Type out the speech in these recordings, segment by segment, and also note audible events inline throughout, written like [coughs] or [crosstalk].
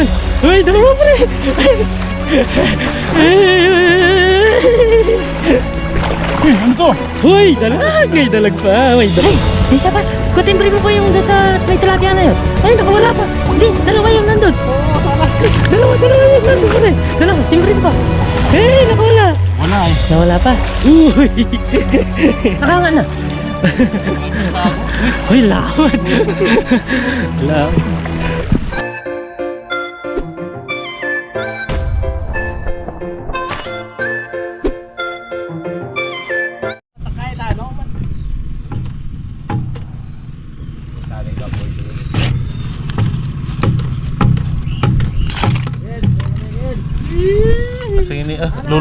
Ayun! Uy, dalawa pre! Ano to? Uy, dalag! May dalag pa! May dalag! Isa pa! Kutimbre mo pa yung sa may tilapia na yun! Ay, nakawala pa! Hindi, dalawa yung nandun! Dalawa, dalawa yung nandun pre! Dalawa, timbre pa! Eh, nakawala! Wala eh. Nawala pa! Uy! Nakangan na! Uy, lawan! lawan!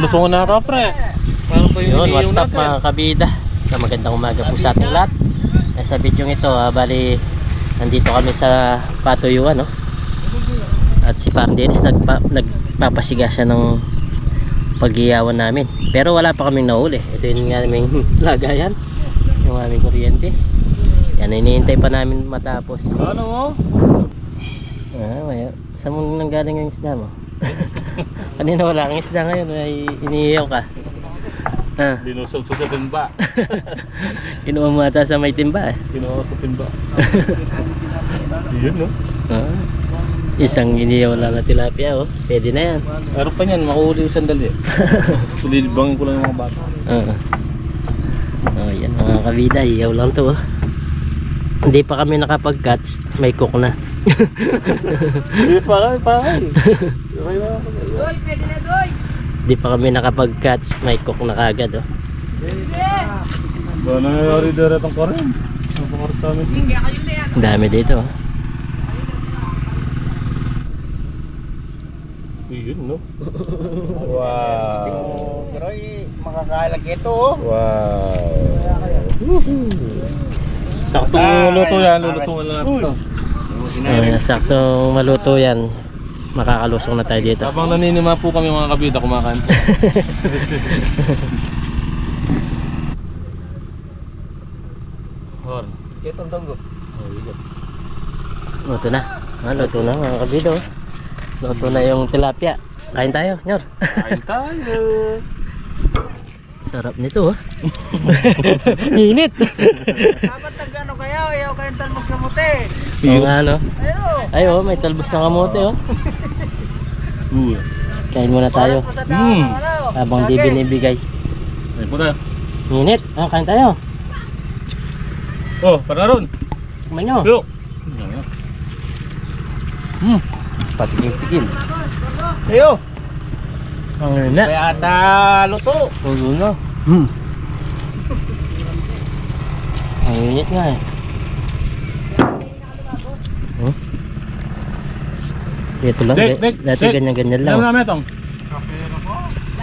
Ah, lulusungan na ito, pre. Yun, what's up mga kabida? Sa magandang umaga po sa ating lahat. Eh, sa video ito, ah, bali, nandito kami sa patuyuan, no? At si Parang Dennis, nagpa, nagpapasiga siya ng paghiyawan namin. Pero wala pa kaming nahuli. Ito yung aming [laughs] lagayan. Yung aming kuryente. Yan, iniintay pa namin matapos. Ano mo? Ah, may, saan mo nanggaling yung isda mo? [laughs] Kanina wala kang isda ngayon, ay iniiyaw ka. Ah, Linusog [laughs] sa timba. [laughs] kinuha mo ata sa may timba eh. Kinuha sa timba. [laughs] Yun, no? Ah, isang iniyaw lang na tilapia oh. Pwede na yan. Meron pa niyan, makuhuli yung sandali. Sulilibangin ko lang yung mga bata. Oo. Oh, yan mga kabida, iyaw lang to oh. Hindi pa kami nakapag-catch, may cook na. Hindi pa kami, pa kami. Okay na ako. Hindi pa kami nakapag-catch, may cook na kagad oh. Ba nangyayari dito itong korin? Ang dami dito oh. Yun, no? Wow. makakalag ito oh. Wow. Saktong luto yan, lulutungan lang natin to. Ayan, saktong maluto yan. Makakalusong na tayo dito. Habang naninima po kami mga kabida, kumakain po. [laughs] Horn. Itong donggo. Luto na. Ah, luto na mga kabido. Luto na yung tilapia. Kain tayo, Nyor. Kain tayo. [laughs] Sarap nito, oh. [laughs] Init. Dapat nagano kaya, ayaw kayong talmos kamuti. Yung ano. Ayun. Ay, oh, may talbos ng kamote, oh. [laughs] Uh. Kain muna tayo. Mm. ano, Habang di binibigay. Ay po tayo. Init. Ah, kain tayo. Oh, para ron. Tikman nyo. Yo. Hmm. Patikim-tikim. Ayo. Ang init. Kaya ata luto. Tulo na. Hmm. Ang init nga eh. Dito lang. Dek, Dati ganyan-ganyan lang. Alam namin itong.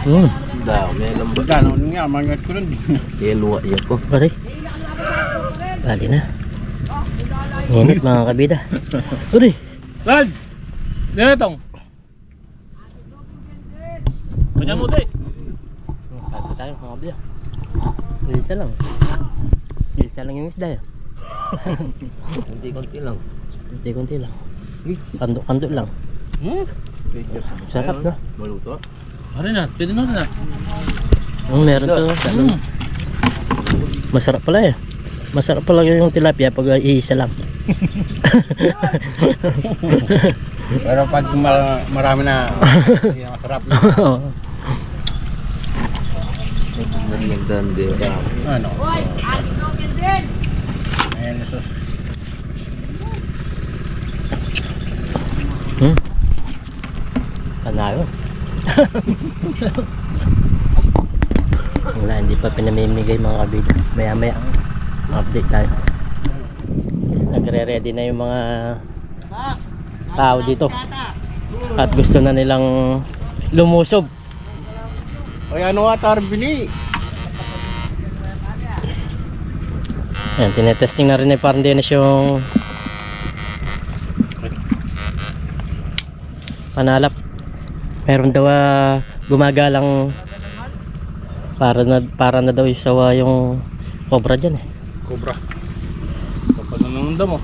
Hmm. Daw, may lambot. Gano'n nga, mangat ko nun. Iluwa iya ko. Pare. Bali na. Init mga kabida. [laughs] Uri. Lad! Yan itong. Kanya mo tayo. Kain tayo mga kabida. Isa lang. Isa lang yung isda. [laughs] Kunti-kunti lang. Kunti-kunti lang. Kando-kando lang. Hmm? Sarap no? Maluto. Ano na? Pwede na na. Ang meron to. Mm. Masarap pala eh. Masarap pala yung tilapia pag iisa lang. [laughs] Pero pag ma- marami na, [laughs] hindi na masarap. Ano? Ayan, sus. hmm. Panalo. Wala, hindi pa pinamimigay mga kabida. Maya maya, update tayo. Nagre-ready na yung mga tao dito. At gusto na nilang lumusob. O ano nga, Tarbini? Ayan, tinetesting na rin ni Parang Dennis yung panalap. Meron daw ah, gumagalang para na para na daw yung sawa yung cobra diyan eh. Cobra. Kapag nanunda mo.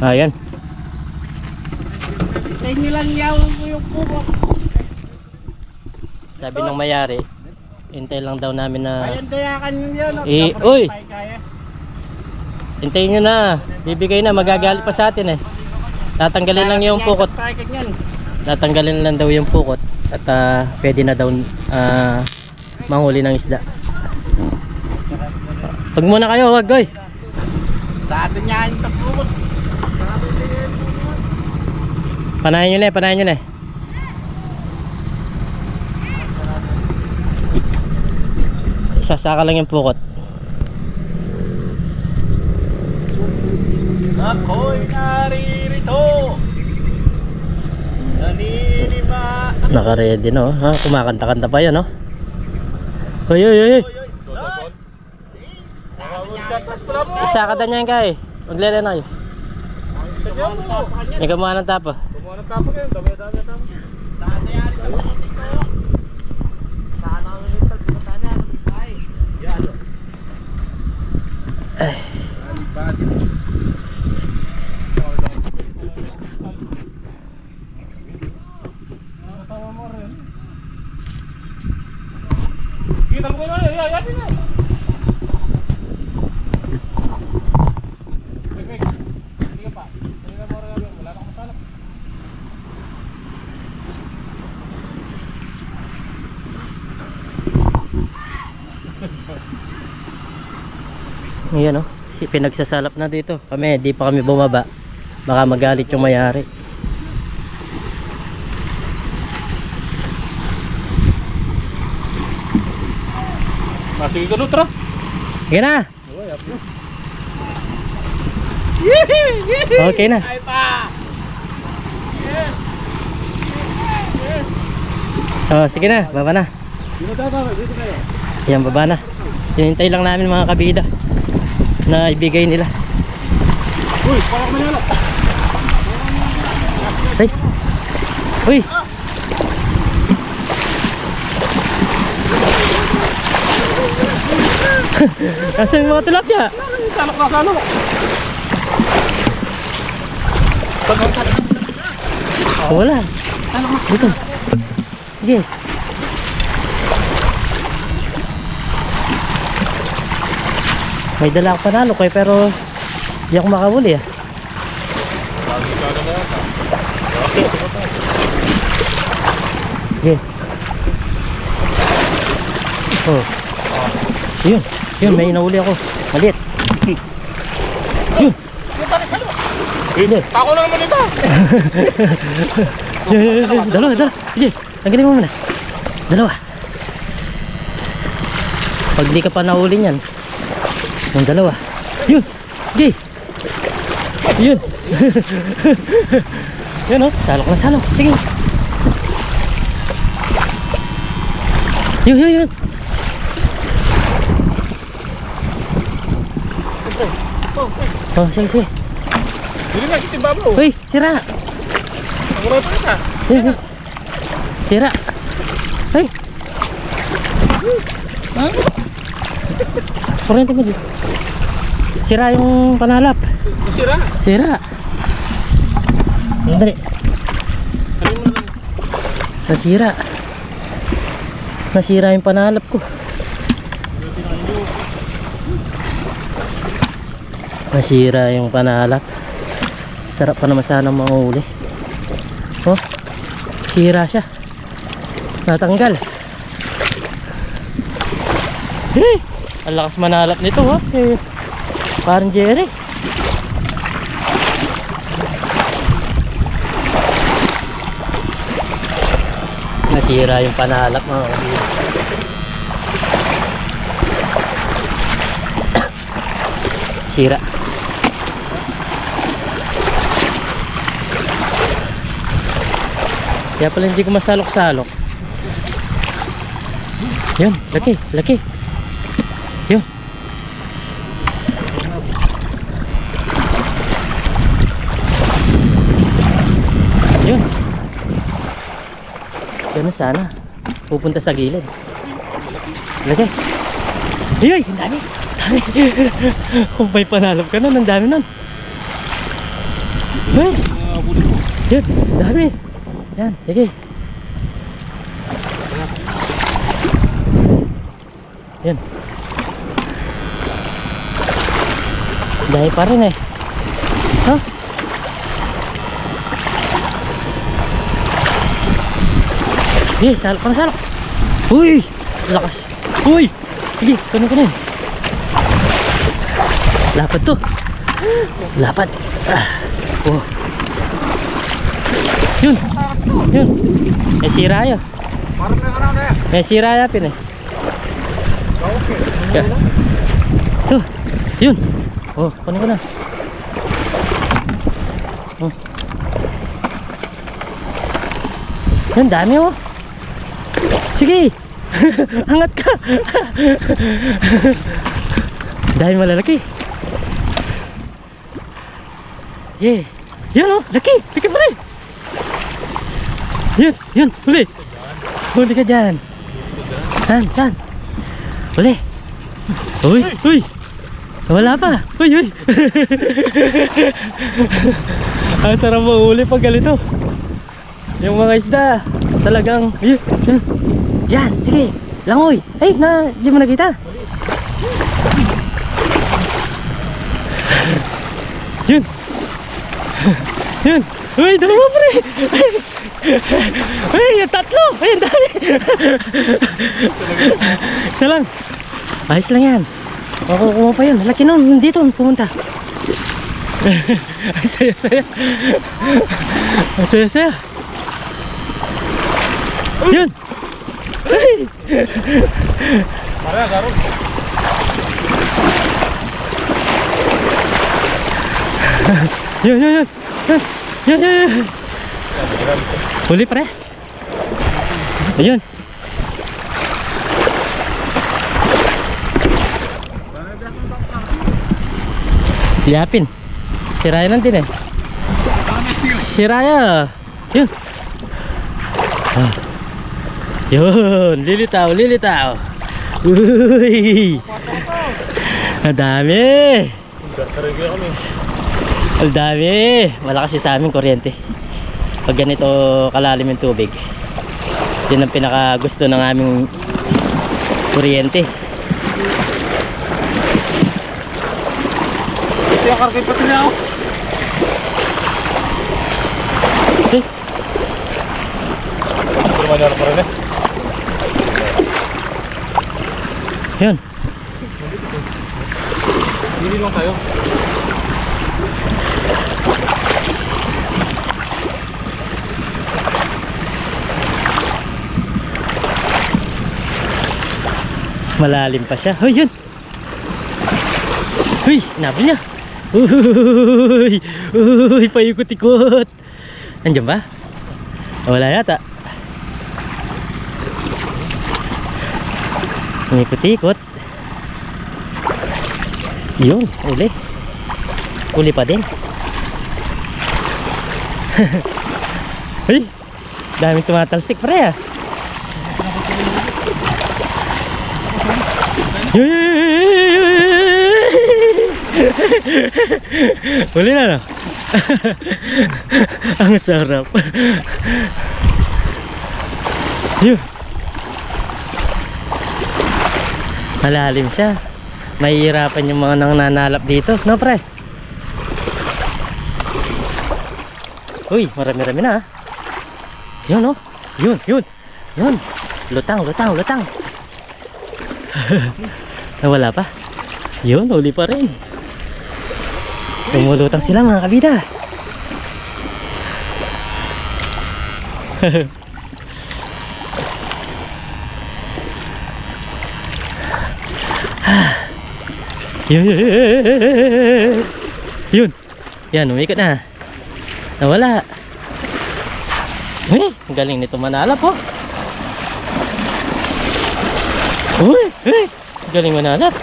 Ayan. Hintayin nyo lang yaw yung kubo. Sabi ng mayari, hintay lang daw namin na Ayan dayakan nyo yun. no? Eh, Dapat uy! kaya. hintayin nyo na. Bibigay na, magagalit pa sa atin eh. Tatanggalin lang yung pukot. Kaya. Tatanggalin lang daw yung pukot at ah, pwede na daw ah, manghuli ng isda. Pag muna kayo, wag goy. Sa atin yan yung tapukot. Panahin nyo na eh, panahin nyo na eh. Sasaka lang yung pukot. Ako'y naririto. Naninima. Naka-ready no. Ha, kumakanta-kanta pa 'yon, no. Hoy, hoy, hoy. Isa ka dan yan kay. Maglele na kayo. Yung kumuha ng tapo. Kumuha ng tapo kayo, dami-dami ang tapo. Kita mo kayo, ay, ay, na. Wait, wait. Hindi ka pa. Hindi ka pa rin, wala na akong masalap. Ayan oh. Si- Pinagsasalap na dito. Kami, di pa kami bumaba. Baka magalit yung mayari. Ah, sige ka, Lutra. Sige na. Okay na. Ay pa. Oh, sige na. Baba na. Dito tayo, tayo, dito tayo. Yan, baba na. Hinintay lang namin mga kabida na ibigay nila. Uy, palak Manila. Ay! Uy! [laughs] Asan yung mga tilapia? Salak na salak. Wala. Dito. Sige. May dala ako panalo ko eh, pero hindi ako makahuli ah. Sige. Oh. Yun. Yun, may nahuli ako. Maliit. Yun. Hindi. Ako na naman ito. [laughs] Dalawa, dalawa. Sige, tanggalin mo muna. Dalawa. Pag di ka pa nahuli niyan, yung dalawa. Yun! Sige! Yun! [laughs] yun oh, salok na salok. Sige. Yun, yun, yun. Oh, sige, sige. Hindi na, kitin babaw. Uy, sira! Mura pa ka. Hey. Sira. Hey. Kurente mo dito. Sira yung panalap. Sira. Ang dali. Nasira. Nasira yung panalap ko. Nasira yung panalap. Sarap pa naman sana mahuli. Oh, sira siya. Natanggal. Eh, ang lakas manalap nito ha. Si parang Jerry. Nasira yung panalap mga kabila. [coughs] Sira. Kaya pala hindi ko masalok-salok. Yun, laki, laki. Sana. Pupunta sa gilid. Lagay. Ay, ang dami. Dami. [laughs] Kung may panalap ka nun, ang dami nun. Ay. Yun, dami. Yan, sige. Yan. Dahil pa rin eh. Ha? Sige, salok ka na salok. Uy! Lakas. Uy! Sige, kunin kunin. Lapad to. Lapad. Ah. Oh. Yun. Yun. May sira yun. Parang na ano na. May sira yapin eh. Okay. Yeah. Tuh. Yun. Oh, kunin ko na. Oh. Yan, dami oh. Sige. [laughs] Angat ka. [laughs] dami malalaki. Yeah. Yun oh, laki. Laki pa rin. Yun, yun, huli. Huli ka dyan. San, san? Huli. Uy, uy. Wala pa. Uy, uy. [laughs] Ang sarap mahuli pag ganito. Yung mga isda, talagang, yun, yun. Yan, sige. Langoy. Ay, na, di mo nakita. Yun. Yun. Uy, dalawa pre. Uy, tatlo. Ang dami. Isa lang. Ayos lang yan. Makukuha pa yun. Laki nun. Dito pumunta. Ang saya-saya. Ang saya-saya. Yun. Ay! Parang garo. Yun, yun, yun. Yun, yun, yun. Huli pre. Ayun. Liyapin. Si Raya lang din eh. Si Raya. Yun. Ah. Yun. Lilitaw, lilitaw. Uy. Ang dami. Ang dami. Wala kasi sa amin kuryente. Pag ganito kalalim yung tubig. Yun ang pinaka gusto ng aming kuryente. Ito yung karkay pati na ako. Eh, Ito naman yung pa rin eh. Yun. Hindi lang tayo. Malalim pa siya. Hoy, yun. Uy, nabi niya. Uy, uy, paikot-ikot. Nandiyan ba? Wala yata. Umikot-ikot. Yun, uli. Uli pa din. [laughs] Uy, daming tumatalsik pre ah. Uli na no? [laughs] Ang sarap. [laughs] Yun. Malalim siya. Mahihirapan yung mga nananalap dito. No, pre? Uy, marami-rami na. ah. Yun, oh. Yun, yun. Yun. Lutang, lutang, lutang. [laughs] Nawala pa. Yun, huli pa rin. Tumulutang sila mga kabida. [laughs] yun, yun, yun. Yun. Yan, umikot na. Nawala. Ang galing nito manalap oh. Uy, eh, galing manalap. [laughs]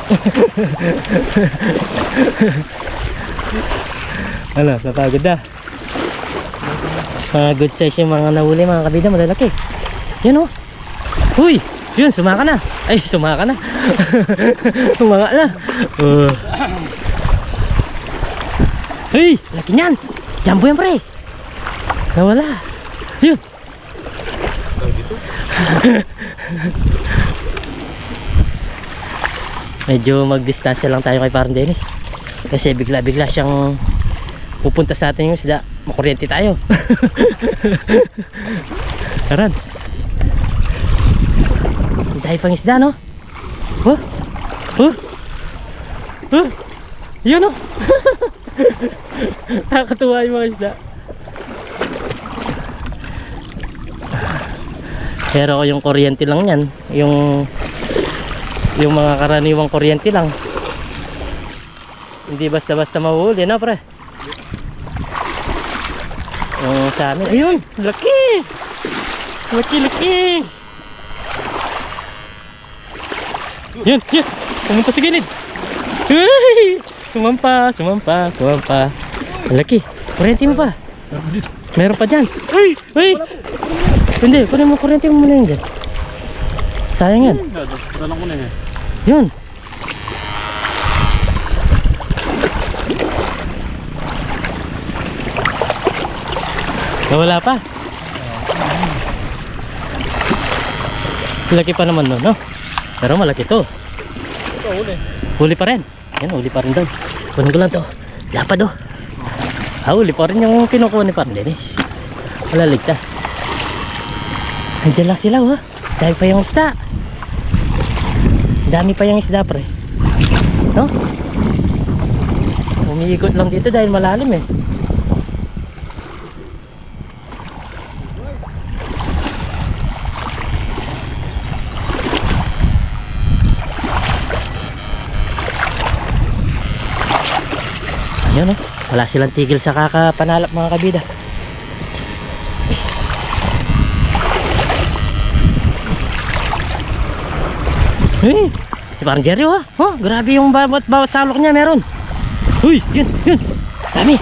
ano, napagod na. Mga good size yung mga nahuli mga kabida, malalaki. Yan oh. Uy, yun, sumaka na. Ay, sumaka na. [laughs] Sumaka na. Uh. Hey, laki niyan. Jambo yan pre. Nawala. Yun. [laughs] Medyo magdistansya lang tayo kay parang Dennis. Kasi bigla-bigla siyang pupunta sa atin yung isda. Makuryente tayo. [laughs] Karan. Dahil isda, no? Oh! Oh! Oh! Yun, oh! [laughs] Nakakatuwa yung mga isda. Pero yung kuryente lang yan, yung yung mga karaniwang kuryente lang. Hindi basta-basta mahuhuli, no pre? Yung sa amin, ayun, laki! Laki, laki! Yan, yan! Pumunta sa gilid! Ay! Sumampa, sumampa, sumampa. Laki. Kuryente mo pa. Meron pa dyan. Ay! Ay! Hindi, kunin mo kuryente mo muna yun dyan. Sayang yan. Dalang ko na eh. Yun. Nawala pa. Laki pa naman nun, no? Pero malaki to. Ito, uli. Huli pa rin. Yan, huli pa rin daw. Kunin ko lang to. Lapad oh. Ah, huli pa rin yung kinukuha ni Parang Dennis. Wala ligtas. Andiyan lang sila, oh. Dahil pa yung isda. Dami pa yung isda, pre. No? Umiikot lang dito dahil malalim eh. Ayan oh. Wala silang tigil sa kakapanalap mga kabida. Hey, si parang Jerry oh. Oh, grabe yung bawat bawat salok niya meron. Uy, yun, yun. Dami.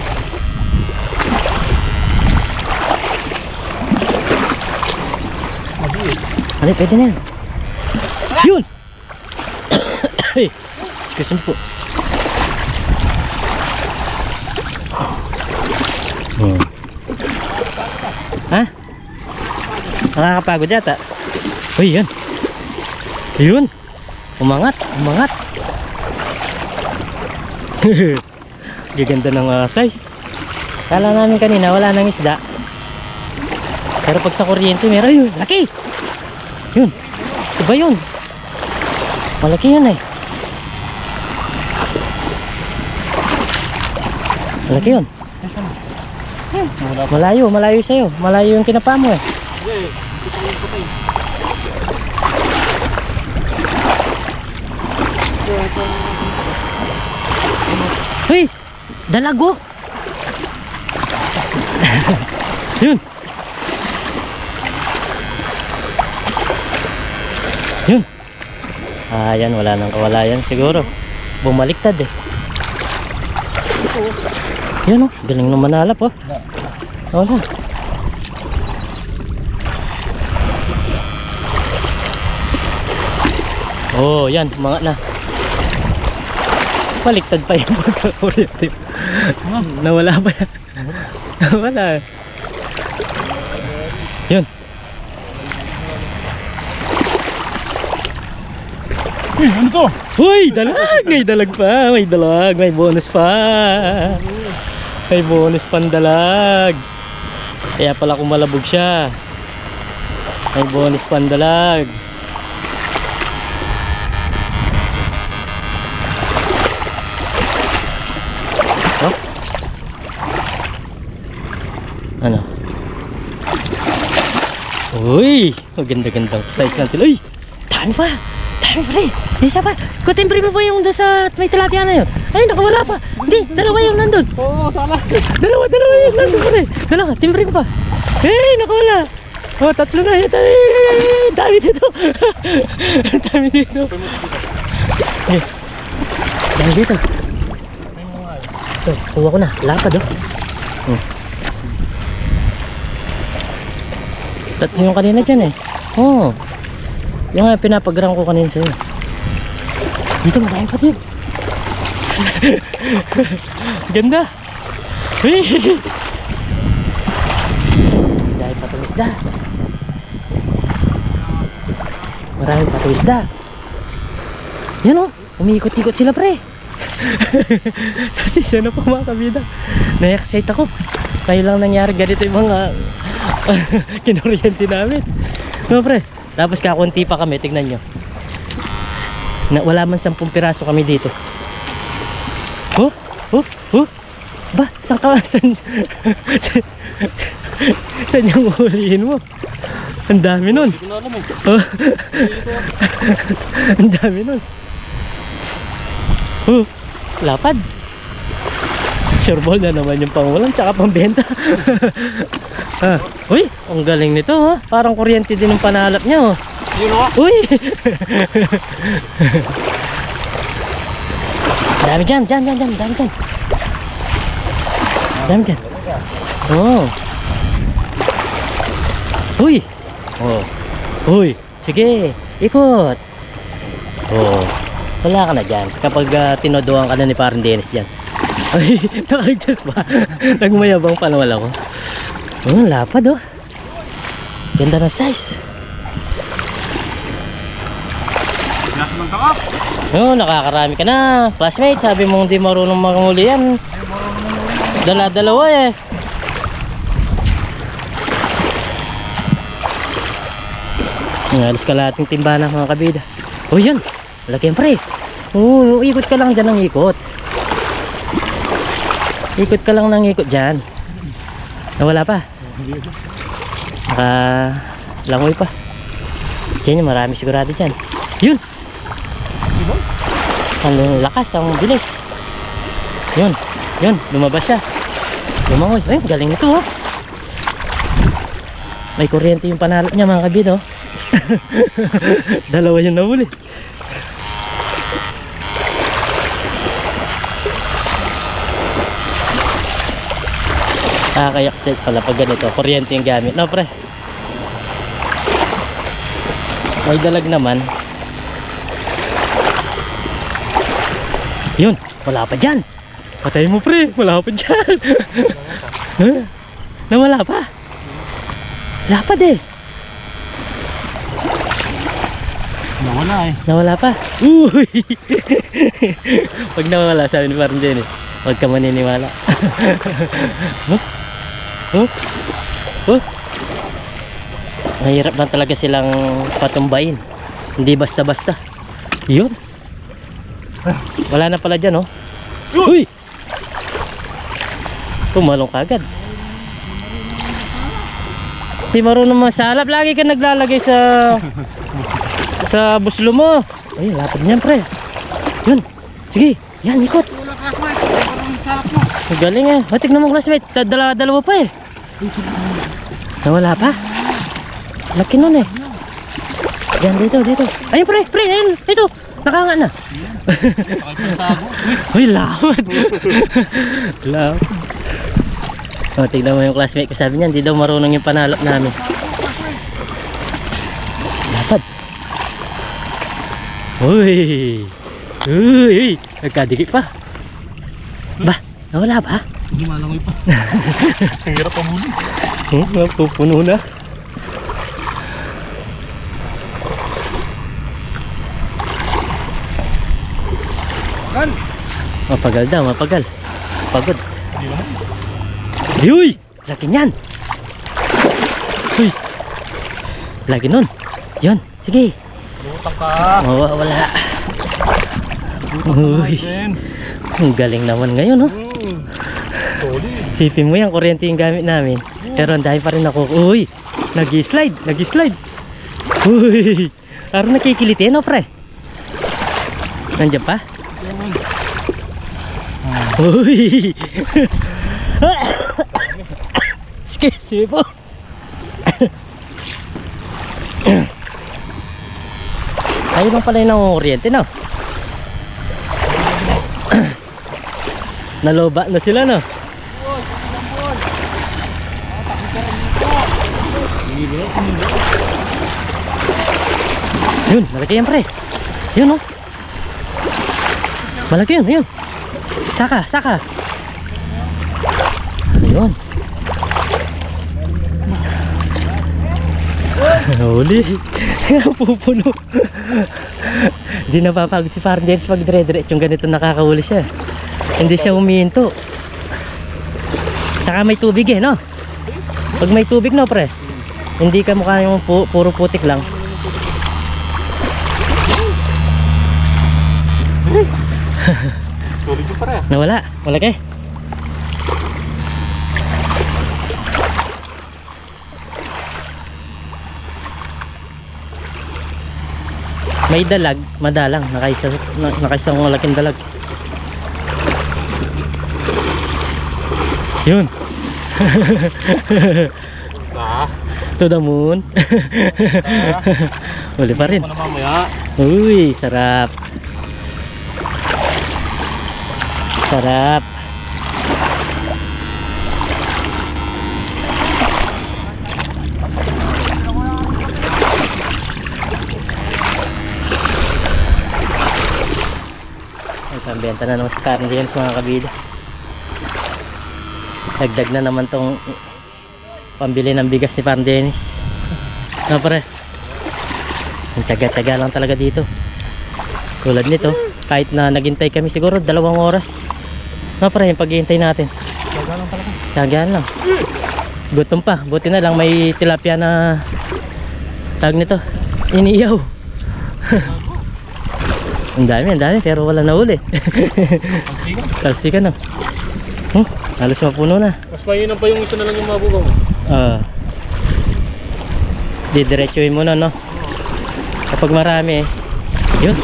Ano, pwede na. Yun! Hey, [coughs] excuse me po. Ha? Nakakapagod yata. Uy, yun. Yun. Umangat, umangat. [laughs] Gaganda ng uh, size. Kala namin kanina wala nang isda. Pero pag sa kuryente meron yun. Laki! Yun. Iba yun. Malaki yun eh. Malaki yun. Malayo, malayo sa'yo. Malayo yung kinapa mo eh. Hey! Dalago! [laughs] Yun! Yun! Ah, yan. Wala nang kawalayan siguro. Bumaliktad eh. Yun oh. Galing ng manalap oh. Wala. Oh, yan. Mga na. Baliktad pa yung pagkakuryente. Nawala pa yan. Nawala. Yun. Uy, ano to? Uy, dalag! May dalag pa. May dalag. May bonus pa. May bonus pang dalag. Kaya pala kumalabog siya. May bonus pang dalag. Oh? Ano? Uy! Maganda-gandang size natin. Uy! Dami pa! Rin! Isa pa! Kutimbre mo pa yung doon sa may tilapia na yun. Ay, nakawala pa! Hindi! Dalawa yung nandun! Oo, sana. Dalawa, dalawa yung nandun pa rin! Dalawa! Timbre ko pa! Eh, nakawala! Oh, tatlo na yun! Ay, dami dito! [laughs] dami dito! Eh, dami dito! Ito, kuha ko na. Lapad oh. Hmm. Tatlo yung kanina dyan eh. Oh. Yung nga pinapagram ko kanina sa'yo. Dito makain pa din. Ganda. [laughs] Hey. isda. Maraming patong isda. Yan o, umiikot-ikot sila pre. [laughs] Kasi siya na po mga kabida. Na-excite ako. Kaya lang nangyari ganito yung mga [laughs] kinoryente namin. No pre, tapos kakunti pa kami, tignan nyo. Na, wala man 10 piraso kami dito. Oh, oh, oh. Ba, saan ka? Saan, [laughs] saan, saan yung ulihin mo? Ang dami nun. Eh. Oh. [laughs] Ang dami nun. Oh, lapad. Sure ball na naman yung pangulam tsaka pambenta. [laughs] ah, uy, ang galing nito ha. Parang kuryente din ang panalap niya oh. Yun o. Uy! [laughs] dami dyan, dyan, dyan, dyan, dami dyan. Dami dyan. Oh. Uy! Oh. Uy! Sige, ikot. Oh. Wala ka na dyan. Kapag uh, tinodoan ka na ni parang Dennis dyan. Ay, [laughs] nakaligtas ba? Nagmayabang pa naman ako. Oh, lapad oh. Ganda ng size. Nasa ng takap. Oo, nakakarami ka na. Classmate, sabi mong hindi marunong manguli yan. Dala-dalawa eh. Ngalis ka lahat ng timbahan mga kabida. O yan, laki yan pre. Oo, ikot ka lang dyan ng ikot. Ikot ka lang ng ikot dyan. Nawala pa. Naka langoy pa. Diyan yung marami sigurado dyan. Yun! Ang lakas, ang bilis. Yun, yun, lumabas siya. Lumangoy. Ay, galing nito oh. May kuryente yung panalap niya mga kabid oh. [laughs] Dalawa yung nahuli. Nakakayak set pala pag ganito. Kuryente yung gamit. No, pre? May dalag naman. Yun, wala pa dyan. Patay mo pre, wala pa dyan. [laughs] Nawala pa. Wala pa de. Nawala eh. Nawala pa. Uy! [laughs] Pag nawala, sabi ni Parang Dennis, huwag ka maniniwala. [laughs] huh? Huh? Mahirap lang talaga silang patumbayin. Hindi basta-basta. Yun. Wala na pala dyan, oh. Uy! Tumalong kagad. Di marunong masalap. Lagi ka naglalagay sa [laughs] sa buslo mo. Ay, lapad niyan, pre. Yun. Sige. Yan, ikot. Classmate. Galing eh. O, tignan mo classmate. Da- Dalawa, dalawa pa eh. Nawala pa. Laki nun eh. Yan, dito, dito. Ayun, pre, pre, ayun. Ito. Nakanga na. [laughs] Uy, lapad. lapad. O, tignan mo yung classmate ko. Sabi niya, hindi daw marunong yung panalap namin. Lapad. Uy. Uy. Nagkadikit pa. Ba, nawala ba? Lumalangoy pa. [laughs] Ang hirap huli. Hmm, napupuno na. Kan. Mapagal daw, mapagal. Pagod. Di ba? Uy! Laki niyan! Uy! Lagi nun. Yun, sige. Lutang ka. Mawawala. Lutang ka Uy. Ang galing naman ngayon, no? Hmm. Solid. Sipin mo yan, kuryente yung gamit namin. Pero ang dahil pa rin ako. Uy! Nag-slide, nag-slide. Uy! Parang nakikiliti, no, pre? Nandiyan pa? Uy! [coughs] Excuse me po. [coughs] Tayo lang pala yung nangunguryente, no? [coughs] Naloba na sila, no? Yun, malaki yan, pre. Yun, no? Malaki yun, yun. Saka, saka. Ayun. [laughs] Nahuli. [laughs] Pupuno. Hindi napapagod si Parang Dennis pag dire-diretso ganito nakakahuli siya. Hindi siya humihinto. Tsaka may tubig eh, no? Pag may tubig, no, pre? Hindi ka mukha yung pu- puro putik lang. Solid yung pare. Nawala. Wala kay. May dalag, madalang, nakaisa, na- nakaisang malaking dalag. Yun, [laughs] Ah, to the moon. [laughs] Uli pa rin. Uy, sarap. Sarap. Ay, pambenta na naman si Karen mga kabida. Dagdag na naman tong pambili ng bigas ni Parang Dennis. Ano pare? Ang tsaga-tsaga lang talaga dito. Tulad nito, kahit na naghintay kami siguro dalawang oras. No, para yung paghihintay natin. Taga lang talaga. Tsagaan lang. Gutom pa. Buti na lang may tilapia na tag nito. Iniiyaw. [laughs] ang dami, ang dami. Pero wala na uli. Sigat. Talsikan [laughs] na. Hmm, halos mapuno na. Mas mainam pa yung isa na lang yung mabugaw. Ah. Didiretsuhin mo na, no? Kapag marami, yun.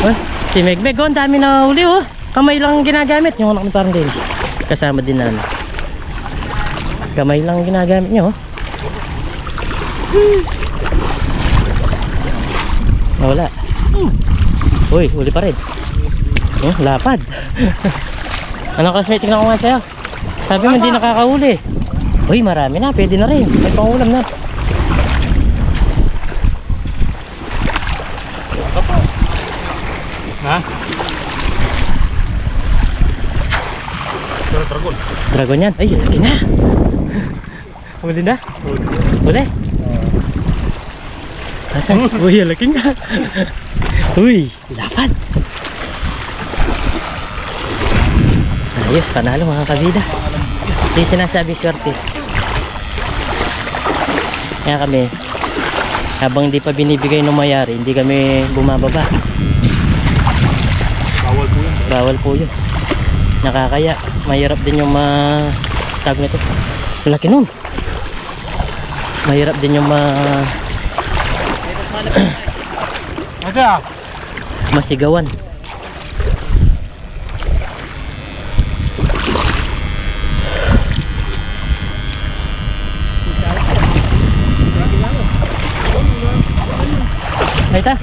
Ah, si Megmeg, oh, ang dami na uli, oh. Kamay lang ang ginagamit. Yung anak ni parang din. Kasama din namin. Kamay lang ang ginagamit niya, oh. Nawala. Uy, uli pa rin. Oh, lapad. [laughs] Anong classmate? Tingnan ko nga sa'yo. Sabi mo hindi nakakauli. Uy, marami na. Pwede na rin. May pangulam na. Ha? Dragon. Dragon yan. Ay, laki na. Huli na? Huli? Asan? Uy, laki nga. Uy, lapad. Ayos, panalo mga kabida. Ito yung sinasabi swerte. Kaya kami, habang di pa binibigay ng mayari, hindi kami bumababa. Bawal po yan. Bawal po yun. Nakakaya. Mahirap din yung ma... Tag nito. Laki nun. Mahirap din yung ma... Aga! masigawan. Ay ta.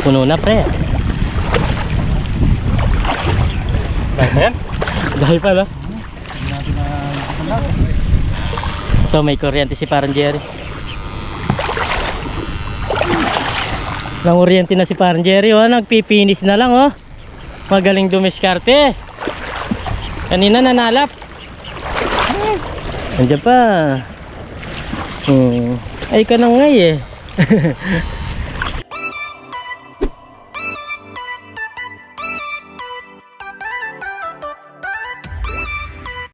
Puno na pre. Dahil? Dahil pala. Ito may kuryente si parang Jerry. Nang kuryente na si parang Jerry oh, nagpipinis na lang oh. Magaling dumiskarte. Kanina nanalap. Andiyan pa. Hmm. Ay ka na ngay eh. [laughs]